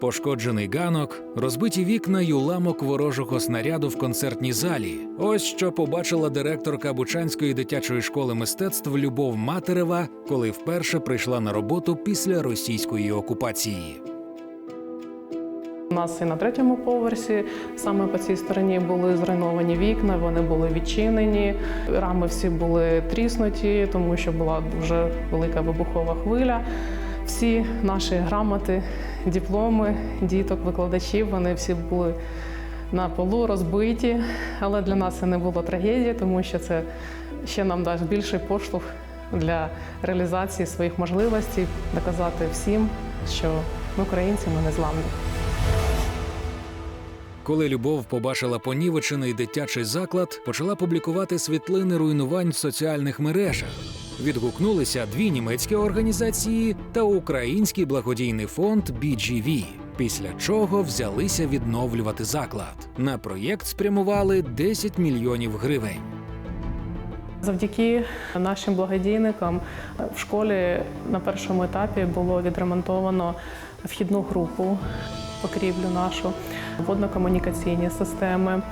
Пошкоджений ганок, розбиті вікна й уламок ворожого снаряду в концертній залі. Ось що побачила директорка Бучанської дитячої школи мистецтв Любов Матерева, коли вперше прийшла на роботу після російської окупації. У нас і на третьому поверсі саме по цій стороні були зруйновані вікна, вони були відчинені, рами всі були тріснуті, тому що була дуже велика вибухова хвиля. Всі наші грамоти, дипломи, діток, викладачів, вони всі були на полу розбиті. Але для нас це не було трагедії, тому що це ще нам дасть більший поштовх для реалізації своїх можливостей, доказати всім, що ми українці, ми не зламні. Коли Любов побачила понівечений дитячий заклад, почала публікувати світлини руйнувань в соціальних мережах. Відгукнулися дві німецькі організації та український благодійний фонд BGV, після чого взялися відновлювати заклад. На проєкт спрямували 10 мільйонів гривень. Завдяки нашим благодійникам в школі на першому етапі було відремонтовано вхідну групу, покрівлю нашу, водно-комунікаційні системи,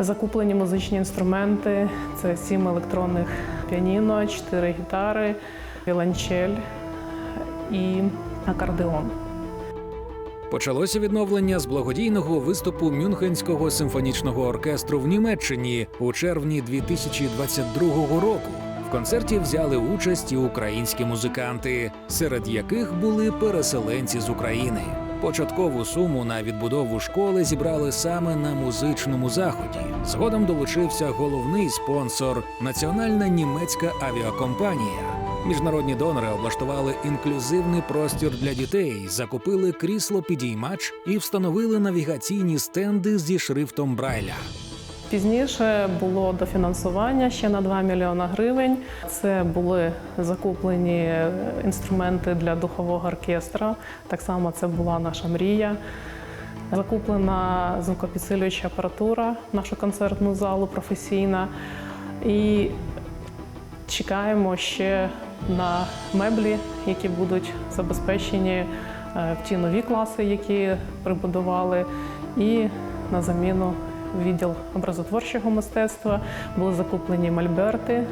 закуплені музичні інструменти. Це сім електронних піаніно, чотири гітари, віолончель і акордеон. Почалося відновлення з благодійного виступу Мюнхенського симфонічного оркестру в Німеччині у червні 2022 року. В концерті взяли участь і українські музиканти, серед яких були переселенці з України. Початкову суму на відбудову школи зібрали саме на музичному заході. Згодом долучився головний спонсор національна німецька авіакомпанія. Міжнародні донори облаштували інклюзивний простір для дітей, закупили крісло підіймач і встановили навігаційні стенди зі шрифтом Брайля. Пізніше було дофінансування ще на 2 мільйона гривень. Це були закуплені інструменти для духового оркестра. Так само це була наша мрія. Закуплена звукопідсилююча апаратура нашу концертну залу професійна. І чекаємо ще на меблі, які будуть забезпечені е, в ті нові класи, які прибудували, і на заміну відділ образотворчого мистецтва були закуплені мольберти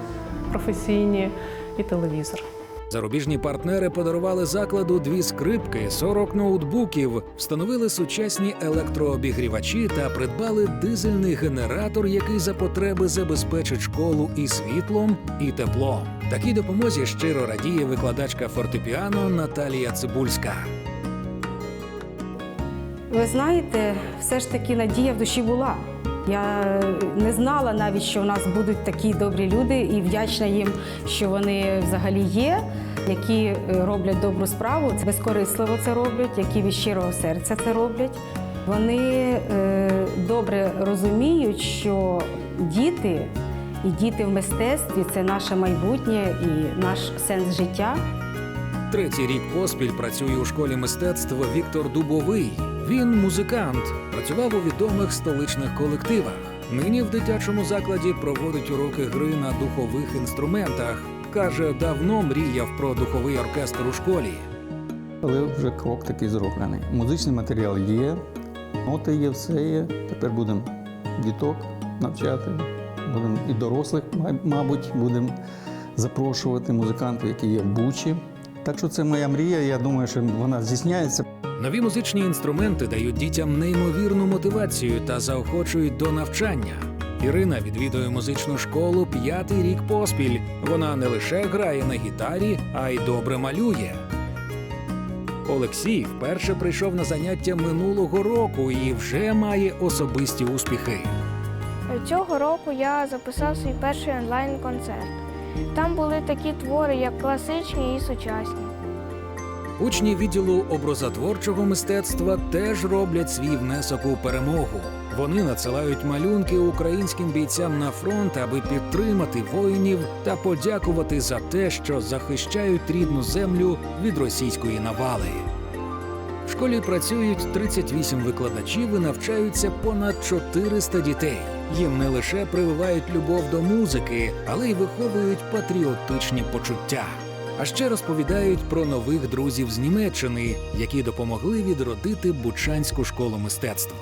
професійні і телевізор. Зарубіжні партнери подарували закладу дві скрипки, 40 ноутбуків, встановили сучасні електрообігрівачі та придбали дизельний генератор, який за потреби забезпечить школу і світлом, і теплом. Такій допомозі щиро радіє викладачка фортепіано Наталія Цибульська. Ви знаєте, все ж таки надія в душі була. Я не знала навіть, що в нас будуть такі добрі люди, і вдячна їм, що вони взагалі є, які е, роблять добру справу, безкорисливо це роблять, які від щирого серця це роблять. Вони е, добре розуміють, що діти і діти в мистецтві це наше майбутнє і наш сенс життя. Третій рік поспіль працює у школі мистецтв Віктор Дубовий. Він музикант, працював у відомих столичних колективах. Нині в дитячому закладі проводить уроки гри на духових інструментах. Каже, давно мріяв про духовий оркестр у школі. Але вже крок такий зроблений. Музичний матеріал є, ноти є, все є. Тепер будемо діток навчати, будемо і дорослих, мабуть, будемо запрошувати музикантів, які є в Бучі. Так що це моя мрія. Я думаю, що вона здійсняється. Нові музичні інструменти дають дітям неймовірну мотивацію та заохочують до навчання. Ірина відвідує музичну школу п'ятий рік поспіль. Вона не лише грає на гітарі, а й добре малює. Олексій вперше прийшов на заняття минулого року і вже має особисті успіхи. Цього року я записав свій перший онлайн-концерт. Там були такі твори, як класичні і сучасні. Учні відділу образотворчого мистецтва теж роблять свій внесок у перемогу. Вони надсилають малюнки українським бійцям на фронт, аби підтримати воїнів та подякувати за те, що захищають рідну землю від російської навали. В школі працюють 38 викладачів і навчаються понад 400 дітей. Їм не лише прививають любов до музики, але й виховують патріотичні почуття. А ще розповідають про нових друзів з Німеччини, які допомогли відродити Бучанську школу мистецтва.